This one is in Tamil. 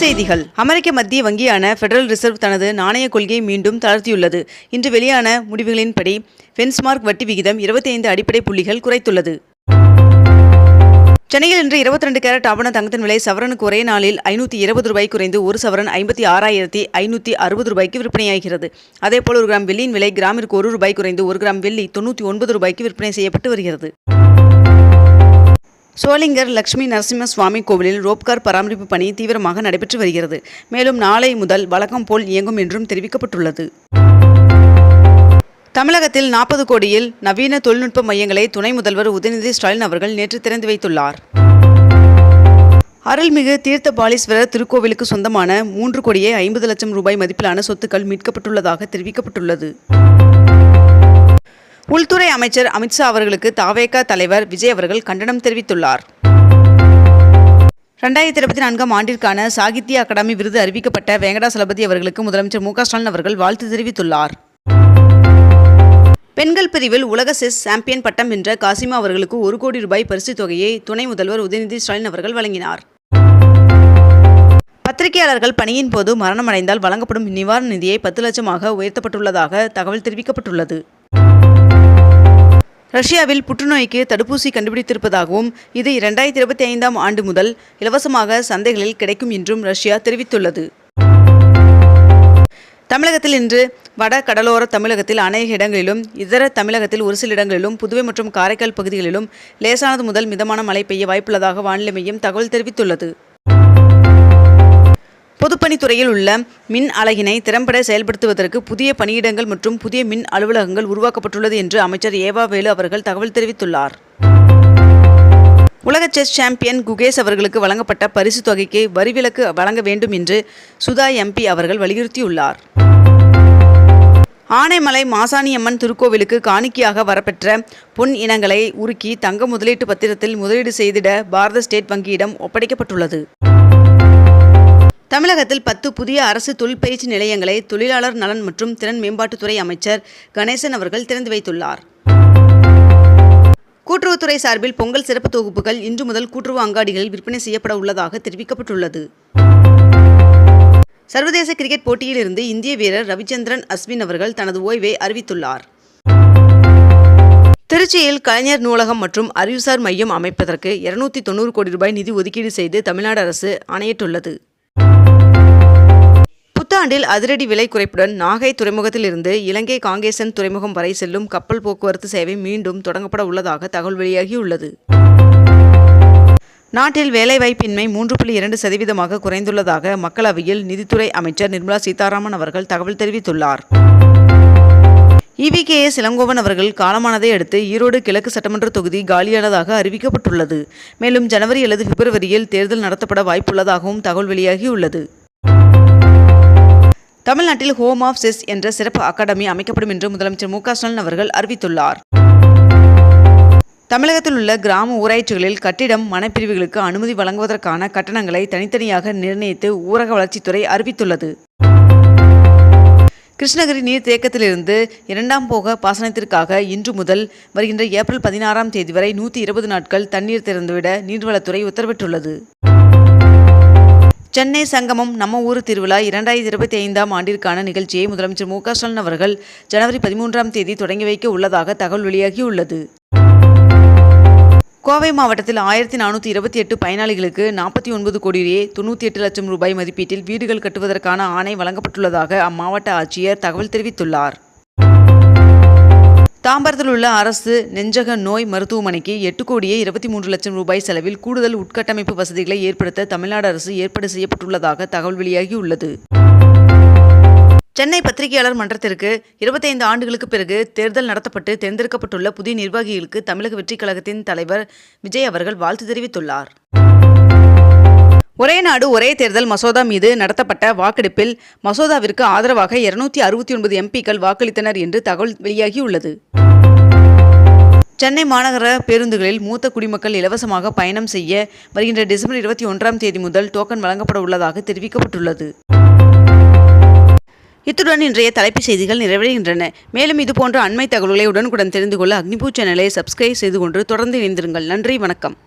செய்திகள். அமெரிக்க மத்திய வங்கியான ஃபெடரல் ரிசர்வ் தனது நாணய கொள்கையை மீண்டும் தளர்த்தியுள்ளது. இன்று வெளியான முடிவுகளின்படி பென்ஸ்மார்க் வட்டி விகிதம் 25 அடிப்படை புள்ளிகள் குறைத்துள்ளது. சென்னையில் இன்று 22 கேரட் ஆபண தங்கத்தின் விலை சவரனுக்கு ஒரே நாளில் ஐநூற்றி இருபது ரூபாய் குறைந்து ஒரு சவரன் ஐம்பத்தி ஆறாயிரத்தி ஐநூற்றி அறுபது ரூபாய்க்கு விற்பனையாகிறது. அதேபோல் ஒரு கிராம் வெள்ளியின் விலை கிராமிற்கு ஒரு ரூபாய் குறைந்து ஒரு கிராம் வெள்ளி தொண்ணூற்றி ஒன்பது ரூபாய்க்கு விற்பனை செய்யப்பட்டு வருகிறது. சோளிங்கர் லட்சுமி நரசிம்ம சுவாமி கோவிலில் ரோப்கார் பராமரிப்பு பணி தீவிரமாக நடைபெற்று வருகிறது. மேலும் நாளை முதல் வழக்கம் போல் இயங்கும் என்றும் தெரிவிக்கப்பட்டுள்ளது. தமிழகத்தில் நாற்பது கோடியில் நவீன தொழில்நுட்ப மையங்களை துணை முதல்வர் உதயநிதி ஸ்டாலின் அவர்கள் நேற்று திறந்து வைத்துள்ளார். அருள்மிகு தீர்த்த பாலீஸ்வரர் திருக்கோவிலுக்கு சொந்தமான மூன்று கோடியே ஐம்பது லட்சம் ரூபாய் மதிப்பிலான சொத்துக்கள் மீட்கப்பட்டுள்ளதாக தெரிவிக்கப்பட்டுள்ளது. உள்துறை அமைச்சர் அமித்ஷா அவர்களுக்கு தாவேகா தலைவர் விஜய் அவர்கள் கண்டனம் தெரிவித்துள்ளார். ரெண்டாயிரத்தி இருபத்தி நான்காம் ஆண்டிற்கான சாகித்ய அகாடமி விருது அறிவிக்கப்பட்ட வெங்கடாசலபதி அவர்களுக்கு முதலமைச்சர் மு ஸ்டாலின் அவர்கள் வாழ்த்து தெரிவித்துள்ளார். பெண்கள் பிரிவில் உலக செஸ் சாம்பியன் பட்டம் வென்ற காசிமா அவர்களுக்கு ஒரு கோடி ரூபாய் பரிசுத் தொகையை துணை முதல்வர் உதயநிதி ஸ்டாலின் அவர்கள் வழங்கினார். பத்திரிகையாளர்கள் பணியின் போது மரணமடைந்தால் வழங்கப்படும் நிவாரண நிதியை பத்து லட்சமாக உயர்த்தப்பட்டுள்ளதாக தகவல் தெரிவிக்கப்பட்டுள்ளது. ரஷ்யாவில் புற்றுநோய்க்கு தடுப்பூசி கண்டுபிடித்திருப்பதாகவும் இது இரண்டாயிரத்தி இருபத்தி ஐந்தாம் ஆண்டு முதல் இலவசமாக சந்தைகளில் கிடைக்கும் என்றும் ரஷ்யா தெரிவித்துள்ளது. தமிழகத்தில் இன்று வட கடலோர தமிழகத்தில் அநேக இடங்களிலும் இதர தமிழகத்தில் ஒரு சில இடங்களிலும் புதுவை மற்றும் காரைக்கால் பகுதிகளிலும் லேசானது முதல் மிதமான மழை பெய்ய வாய்ப்புள்ளதாக வானிலை மையம் தகவல் தெரிவித்துள்ளது. பொதுப்பணித்துறையில் உள்ள மின் அலகினை திறம்பட செயல்படுத்துவதற்கு புதிய பணியிடங்கள் மற்றும் புதிய மின் அலுவலகங்கள் உருவாக்கப்பட்டுள்ளது என்று அமைச்சர் ஏவா வேலு அவர்கள் தகவல் தெரிவித்துள்ளார். உலக செஸ் சாம்பியன் குகேஷ் அவர்களுக்கு வழங்கப்பட்ட பரிசு தொகைக்கு வரிவிலக்கு வழங்க வேண்டும் என்று சுதா எம்பி அவர்கள் வலியுறுத்தியுள்ளார். ஆனைமலை மாசாணியம்மன் திருக்கோவிலுக்கு காணிக்கையாக வரப்பெற்ற பொன் இனங்களை உருக்கி தங்க முதலீட்டு பத்திரத்தில் முதலீடு செய்திட பாரத ஸ்டேட் வங்கியிடம் ஒப்படைக்கப்பட்டுள்ளது. தமிழகத்தில் பத்து புதிய அரசு தொழிற்பயிற்சி நிலையங்களை தொழிலாளர் நலன் மற்றும் திறன் மேம்பாட்டுத்துறை அமைச்சர் கணேசன் அவர்கள் திறந்து வைத்துள்ளார். கூட்டுறவுத்துறை சார்பில் பொங்கல் சிறப்பு தொகுப்புகள் இன்று முதல் கூட்டுறவு அங்காடிகளில் விற்பனை செய்யப்பட உள்ளதாக தெரிவிக்கப்பட்டுள்ளது. சர்வதேச கிரிக்கெட் போட்டியிலிருந்து இந்திய வீரர் ரவிச்சந்திரன் அஸ்வின் அவர்கள் தனது ஓய்வை அறிவித்துள்ளார். திருச்சியில் கலைஞர் நூலகம் மற்றும் அறிவுசார் மையம் அமைப்பதற்கு இருநூத்தி தொண்ணூறு கோடி ரூபாய் நிதி ஒதுக்கீடு செய்து தமிழ்நாடு அரசு ஆணையிட்டுள்ளது. புத்தாண்டில் அதிரடி விலை குறைப்புடன் நாகை துறைமுகத்திலிருந்து இலங்கை காங்கேசன் துறைமுகம் வரை செல்லும் கப்பல் போக்குவரத்து சேவை மீண்டும் தொடங்கப்பட உள்ளதாக தகவல் வெளியாகியுள்ளது. நாட்டில் வேலைவாய்ப்பின்மை மூன்று புள்ளி இரண்டு சதவீதமாக குறைந்துள்ளதாக மக்களவையில் நிதித்துறை அமைச்சர் நிர்மலா சீதாராமன் அவர்கள் தகவல் தெரிவித்துள்ளார். இவிகேஎஸ் இளங்கோவன் அவர்கள் காலமானதை அடுத்து ஈரோடு கிழக்கு சட்டமன்ற தொகுதி காலியானதாக அறிவிக்கப்பட்டுள்ளது. மேலும் ஜனவரி அல்லது பிப்ரவரியில் தேர்தல் நடத்தப்பட வாய்ப்புள்ளதாகவும் தகவல் வெளியாகியுள்ளது. தமிழ்நாட்டில் ஹோம் ஆஃப் செஸ் என்ற சிறப்பு அகாடமி அமைக்கப்படும் என்று முதலமைச்சர் மு ஸ்டாலின் அவர்கள் அறிவித்துள்ளார். தமிழகத்தில் உள்ள கிராம ஊராட்சிகளில் கட்டிடம் மனப்பிரிவுகளுக்கு அனுமதி வழங்குவதற்கான கட்டணங்களை தனித்தனியாக நிர்ணயித்து ஊரக வளர்ச்சித்துறை அறிவித்துள்ளது. கிருஷ்ணகிரி நீர் தேக்கத்திலிருந்து இரண்டாம் போக பாசனத்திற்காக இன்று முதல் வருகின்ற ஏப்ரல் பதினாறாம் தேதி வரை நூற்றி இருபது நாட்கள் தண்ணீர் திறந்துவிட நீர்வளத்துறை உத்தரவிட்டுள்ளது. சென்னை சங்கமம் நம்ம ஊர் திருவிழா இரண்டாயிரத்தி இருபத்தி ஐந்தாம் ஆண்டிற்கான நிகழ்ச்சியை முதலமைச்சர் மு க ஸ்டாலின் அவர்கள் ஜனவரி பதிமூன்றாம் தேதி தொடங்கி வைக்க உள்ளதாக தகவல் வெளியாகியுள்ளது. கோவை மாவட்டத்தில் ஆயிரத்தி நானூற்றி இருபத்தி எட்டு பயனாளிகளுக்கு நாற்பத்தி ஒன்பது கோடியே தொண்ணூற்றி எட்டு லட்சம் ரூபாய் மதிப்பீட்டில் வீடுகள் கட்டுவதற்கான ஆணை வழங்கப்பட்டுள்ளதாக அம்மாவட்ட ஆட்சியர் தகவல் தெரிவித்துள்ளார். தாம்பரத்தில் உள்ள அரசு நெஞ்சக நோய் மருத்துவமனைக்கு எட்டு கோடியே இருபத்தி மூன்று லட்சம் ரூபாய் செலவில் கூடுதல் உட்கட்டமைப்பு வசதிகளை ஏற்படுத்த தமிழ்நாடு அரசு ஏற்பாடு செய்யப்பட்டுள்ளதாக தகவல் வெளியாகியுள்ளது. சென்னை பத்திரிகையாளர் மன்றத்திற்கு இருபத்தைந்து ஆண்டுகளுக்கு பிறகு தேர்தல் நடத்தப்பட்டு தேர்ந்தெடுக்கப்பட்டுள்ள புதிய நிர்வாகிகளுக்கு தமிழக வெற்றிக் கழகத்தின் தலைவர் விஜய் அவர்கள் வாழ்த்து தெரிவித்துள்ளார். ஒரே நாடு ஒரே தேர்தல் மசோதா மீது நடத்தப்பட்ட வாக்கெடுப்பில் மசோதாவிற்கு ஆதரவாக இருநூத்தி அறுபத்தி ஒன்பது எம்பிக்கள் வாக்களித்தனர் என்று தகவல் வெளியாகியுள்ளது. சென்னை மாநகர பேருந்துகளில் மூத்த குடிமக்கள் இலவசமாக பயணம் செய்ய வருகின்ற டிசம்பர் இருபத்தி ஒன்றாம் தேதி முதல் டோக்கன் வழங்கப்பட உள்ளதாக தெரிவிக்கப்பட்டுள்ளது. இத்துடன் இன்றைய தலைப்புச் செய்திகள் நிறைவடைகின்றன. மேலும் இதுபோன்ற அண்மை தகவல்களை உடனுக்குடன் தெரிந்து கொள்ள அக்னிபூ சேனலை சப்ஸ்கிரைப் செய்து கொண்டு தொடர்ந்து இணைந்திருங்கள். நன்றி வணக்கம்.